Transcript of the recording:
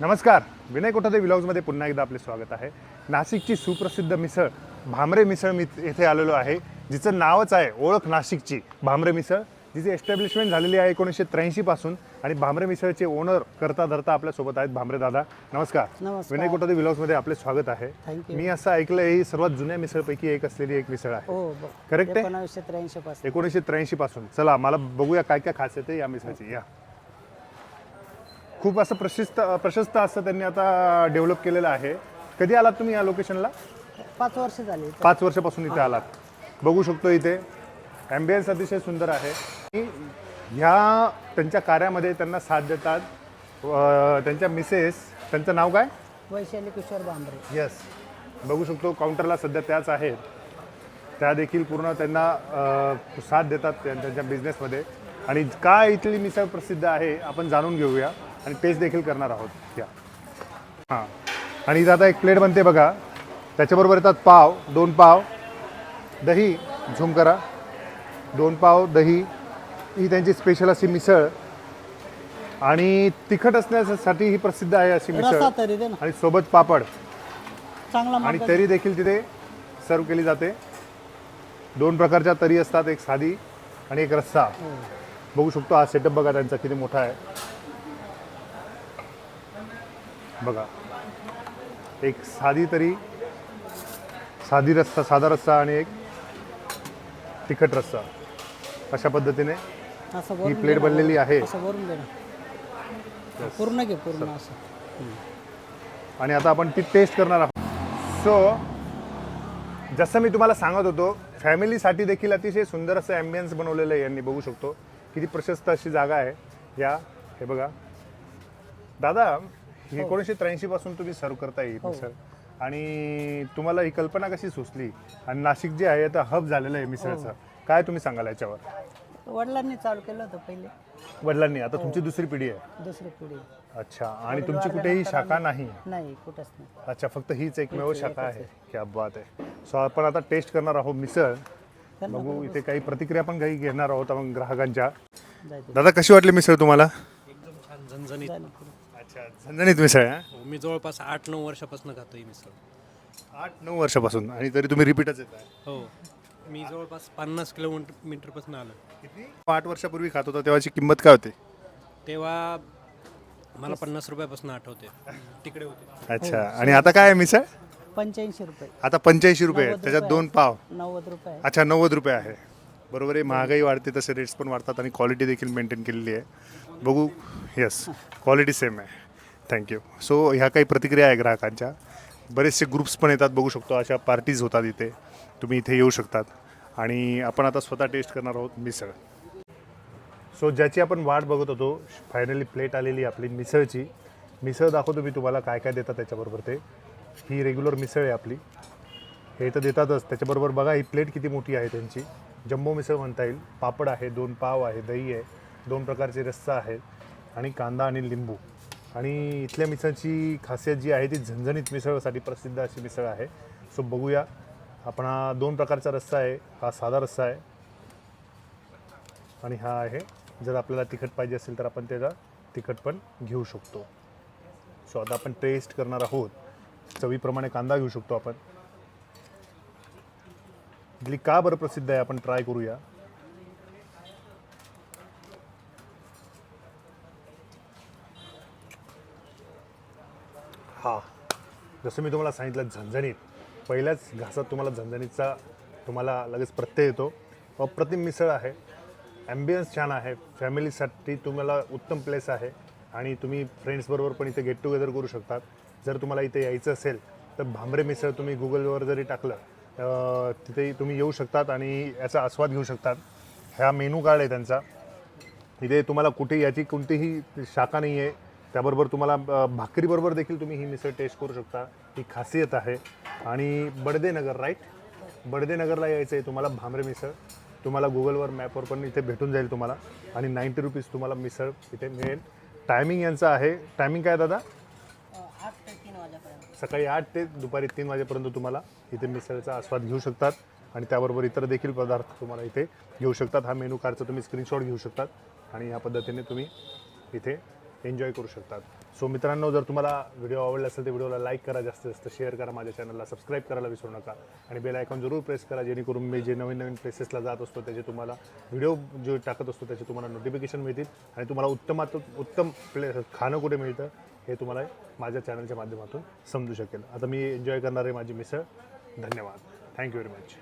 नमस्कार. विनय कोठादे विलॉग्समध्ये पुन्हा एकदा आपले स्वागत आहे. नाशिकची सुप्रसिद्ध मिसळ भामरे मिसळ मी येथे आलेलो आहे जिचं नावच आहे ओळख नाशिकची भामरे मिसळ जिची एस्टॅब्लिशमेंट झालेली आहे एकोणीसशे त्र्याऐंशी पासून आणि भामरे मिसळचे ओनर करता धरता आपल्यासोबत आहेत भामरे दादा. नमस्कार. विनय कोठादे विलॉग्समध्ये आपले स्वागत आहे. मी असं ऐकलं ही सर्वात जुन्या मिसळपैकी एक असलेली एक मिसळ आहे. हो Correct आहे? एकोणावीसशे त्र्याऐंशी पासून. एकोणीसशे त्र्याऐंशी पासून. चला मला बघूया काय काय खासियत आहे या मिसळची. या. खूप असं प्रशस्त प्रशस्त असं त्यांनी आता डेव्हलप केलेलं आहे. कधी आलात तुम्ही या लोकेशनला पाच वर्ष झाली इथं. पाच वर्षापासून इथे आलात. बघू शकतो इथे. ॲम्बियन्स अतिशय सुंदर आहे. आणि ह्या त्यांच्या कार्यामध्ये त्यांना साथ देतात. अं, त्यांच्या मिसेस त्यांचं नाव काय? वैशाली किशोर भांबरे येस बघू शकतो काउंटरला सध्या त्याच आहेत. त्या देखील पूर्ण त्यांना अ, साथ देतात त्या- त्यांच्या बिझनेसमध्ये आणि का इथली मिसळ प्रसिद्ध आहे आपण जाणून घेऊया. आणि टेस्ट देखील करणार आहोत. या. हां. आणि इथं आता एक प्लेट बनते बघा. त्याच्याबरोबर येतात पाव दोन पाव. दही झूम करा. दोन पाव दही. ही त्यांची स्पेशल अशी मिसळ. आणि तिखट असण्यासाठी ही प्रसिद्ध आहे अशी मिसळ. आणि सोबत पापड. चांगला आणि तरी देखील तिथे सर्व केली जाते. दोन प्रकारच्या तरी असतात. एक साधी आणि एक रस्सा. हो. बघू शकतो हा सेटअप बघा त्यांचा किती मोठा आहे. बघा. एक साधी तरी साधी रस्सा साधा रस्सा आणि एक तिखट रस्सा अशा पद्धतीने असं ही वरून प्लेट दे ना, बनलेली आहे. असं वरून दे ना. पूर्ण घे पूर्ण असं. आणि आता आपण ती टेस्ट करणार आहोत. सो जसं मी तुम्हाला सांगत होतो फॅमिलीसाठी देखील अतिशय सुंदर असं ॲम्बियन्स बनवलेलं आहे यांनी बघू शकतो. किती प्रशस्त अशी जागा आहे. या हे बघा. दादा एकोणीसशे त्र्याऐंशी पासून तुम्ही सर्व करता येईल हो. मिसळ आणि तुम्हाला ही कल्पना कशी सुचली? आणि नाशिक जे आहे आता हब झालेलं आहे मिसळचं. काय तुम्ही सांगाल याच्यावर? वडिलांनी चालू केलं होतं पहिले. वडिलांनी? आता तुमची दुसरी पिढी आहे. दुसरी पिढी. अच्छा. आणि तुमची कुठेही शाखा नाही? नाही कुठंच नाही. अच्छा फक्त हीच एकमेव शाखा आहे. क्या बात आहे. सो आपण आता टेस्ट करणार आहोत मिसळ. बघू इथे काही प्रतिक्रिया पण काही घेणार आहोत आपण ग्राहकांच्या. दादा कशी वाटली मिसळ तुम्हाला? एकदम छान झणझणीत. अच्छा झणझणीत मिसळ आहे हो, मी जवळपास आठ नऊ वर्षापासून खातो ही मिसळ. आठ नऊ वर्षापासून आणि तरी तुम्ही रिपीटच येत आहे. हो मी जवळपास पन्नास किलोमीटर मीटरपासून आलो. किती? आठ वर्षापूर्वी खात होता तेव्हाची किंमत काय होती? तेव्हा मला पन्नास रुपयापासून आठवते. तिकडे होते. अच्छा आणि आता काय आहे मिसळ? पंच्याऐंशी रुपये. आता पंच्याऐंशी रुपये आहे. नव्वद त्याच्यात रुपये दोन पाव. नव्वद रुपये अच्छा नव्वद रुपये आहे. बरोबर आहे महागाई वाढते तसे रेट्स पण वाढतात आणि क्वालिटी देखील मेंटेन केलेली आहे. बघू येस क्वालिटी सेम आहे. थँक्यू सो ह्या काही प्रतिक्रिया आहे ग्राहकांच्या. बरेचसे ग्रुप्स पण येतात बघू शकतो. अशा पार्टीज होतात इथे. तुम्ही इथे येऊ शकतात. आणि आपण आता स्वतः टेस्ट करणार आहोत मिसळ. सो ज्याची आपण वाट बघत होतो फायनली प्लेट आलेली आपली मिसळची. मिसळ दाखवतो मी तुम्हाला काय काय देतात त्याच्याबरोबर ते. ही रेग्युलर मिसळ आहे आपली. हे तर देतातच. त्याच्याबरोबर बघा ही प्लेट किती मोठी आहे त्यांची. जम्बो मिसळ म्हणता येईल. पापड आहे दोन पाव आहे दही आहे दोन प्रकारचे रस्सा आहे आणि कांदा आणि लिंबू. आणि इथल्या मिसळची खासियत जी आहे ती झणझणीत मिसळसाठी प्रसिद्ध अशी मिसळ आहे. सो बघूया. आपण हा दोन प्रकारचा रस्सा आहे. हा साधा रस्सा आहे. आणि हा आहे. जर आपल्याला तिखट पाहिजे असेल तर आपण त्याचा तिखट पण घेऊ शकतो. सो आता आपण टेस्ट करणार आहोत. चवीप्रमाणे कांदा घेऊ शकतो आपण. इडली का बरं प्रसिद्ध आहे? आपण ट्राय करूया. हा. जसं मी तुम्हाला सांगितलं झणझणीत. पहिल्याच घासात तुम्हाला झणझणीतचा तुम्हाला लगेच प्रत्यय येतो. अप्रतिम मिसळ आहे. ॲम्बियन्स छान आहे. फॅमिलीसाठी तुम्हाला उत्तम प्लेस आहे. आणि तुम्ही फ्रेंड्सबरोबर पण इथे गेट टुगेदर करू शकतात. जर तुम्हाला इथे यायचं असेल तर भांबरे मिसळ तुम्ही गुगलवर जरी टाकलं तिथे तुम्ही येऊ शकतात आणि याचा आस्वाद घेऊ शकतात. ह्या मेनू कार्ड आहे त्यांचा. इथे तुम्हाला कुठे याची कोणतीही शाखा नाही आहे त्याबरोबर तुम्हाला भाकरीबरोबर देखील तुम्ही ही मिसळ टेस्ट करू शकता. ही खासियत आहे. आणि बडदेनगर राईट बडदेनगरला यायचं आहे तुम्हाला भांबरे मिसळ. तुम्हाला गुगलवर मॅपवर पण इथे भेटून जाईल तुम्हाला. आणि नाईंटी रुपीज तुम्हाला मिसळ इथे मिळेल. टायमिंग यांचं आहे. टायमिंग काय दादा? सकाळी आठ ते दुपारी तीन वाजेपर्यंत तुम्हाला इथे मिसळचा आस्वाद घेऊ शकतात. आणि त्याबरोबर इतर देखील पदार्थ तुम्हाला इथे घेऊ शकतात. हा मेनू कार्डचा तुम्ही स्क्रीनशॉट घेऊ शकतात. आणि या पद्धतीने तुम्ही इथे एन्जॉय करू शकतात. सो मित्रांनो जर तुम्हाला व्हिडिओ आवडला असेल तर व्हिडिओला लाईक करा जास्तीत जास्त शेअर करा माझ्या चॅनलला सबस्क्राईब करायला विसरू नका. आणि बेल आयकॉन जरूर प्रेस करा जेणेकरून मी जे नवीन नवीन प्लेसेसला जात असतो त्याचे तुम्हाला व्हिडिओ जो टाकत असतो त्याचे तुम्हाला नोटिफिकेशन मिळतील. आणि तुम्हाला उत्तमात उत्तम प्ले खाणं कुठे मिळतं हे तुम्हाला माझ्या चॅनलच्या माध्यमातून समजू शकेल. आता मी एन्जॉय करणार आहे माझी मिसळ. धन्यवाद. Thank you very much